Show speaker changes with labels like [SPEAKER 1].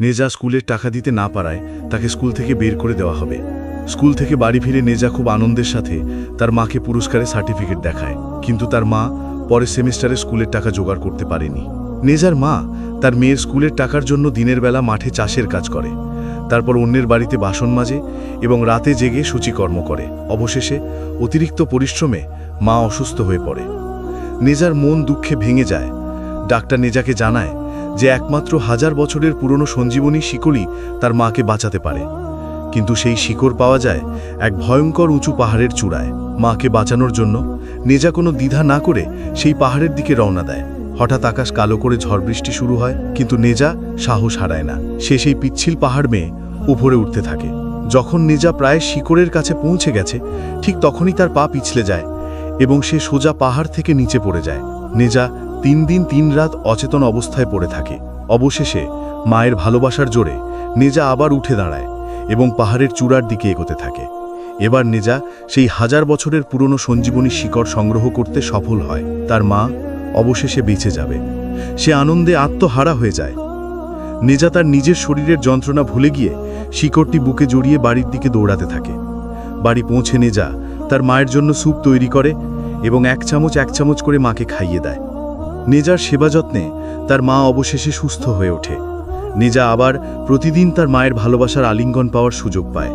[SPEAKER 1] নেজা স্কুলের টাকা দিতে না পারায় তাকে স্কুল থেকে বের করে দেওয়া হবে। স্কুল থেকে বাড়ি ফিরে নেজা খুব আনন্দের সাথে তার মাকে পুরস্কারের সার্টিফিকেট দেখায়। কিন্তু তার মা পরের সেমিস্টারে স্কুলের টাকা জোগাড় করতে পারেনি। নেজার মা তার মেয়ের স্কুলের টাকার জন্য দিনের বেলা মাঠে চাষের কাজ করে। তারপর অন্যের বাড়িতে বাসন মাজে এবং রাতে জেগে সূচিকর্ম করে। অবশেষে অতিরিক্ত পরিশ্রমে মা অসুস্থ হয়ে পড়ে। নেজার মন দুঃখে ভেঙে যায়। ডাক্তার নেজাকে জানায় যে একমাত্র হাজার বছরের পুরনো সঞ্জীবনী শিকড়ই তার মাকে বাঁচাতে পারে। কিন্তু সেই শিকড় পাওয়া যায় এক ভয়ঙ্কর উঁচু পাহাড়ের চূড়ায়। মাকে বাঁচানোর জন্য নেজা কোনো দ্বিধা না করে সেই পাহাড়ের দিকে রওনা দেয়। হঠাৎ আকাশ কালো করে ঝড় বৃষ্টি শুরু হয়, কিন্তু নেজা সাহস হারায় না। সে সেই পিচ্ছিল পাহাড় মেয়ে উপরে উঠতে থাকে। যখন নেজা প্রায় শিকড়ের কাছে পৌঁছে গেছে, ঠিক তখনই তার পা পিছলে যায় এবং সে সোজা পাহাড় থেকে নিচে পড়ে যায়। নেজা তিন দিন তিন রাত অচেতন অবস্থায় পড়ে থাকে। অবশেষে মায়ের ভালোবাসার জোরে নেজা আবার উঠে দাঁড়ায় এবং পাহাড়ের চূড়ার দিকে এগোতে থাকে। এবার নেজা সেই হাজার বছরের পুরনো সঞ্জীবনী শিকড় সংগ্রহ করতে সফল হয়। তার মা অবশেষে বেঁচে যাবে। সে আনন্দে আত্মহারা হয়ে যায়। নেজা তার নিজের শরীরের যন্ত্রণা ভুলে গিয়ে শিকড়টি বুকে জড়িয়ে বাড়ির দিকে দৌড়াতে থাকে। বাড়ি পৌঁছে নেজা তার মায়ের জন্য স্যুপ তৈরি করে এবং এক চামচ এক চামচ করে মাকে খাইয়ে দেয়। নেজার সেবা যত্নে তার মা অবশেষে সুস্থ হয়ে ওঠে। নেজা আবার প্রতিদিন তার মায়ের ভালোবাসার আলিঙ্গন পাওয়ার সুযোগ পায়।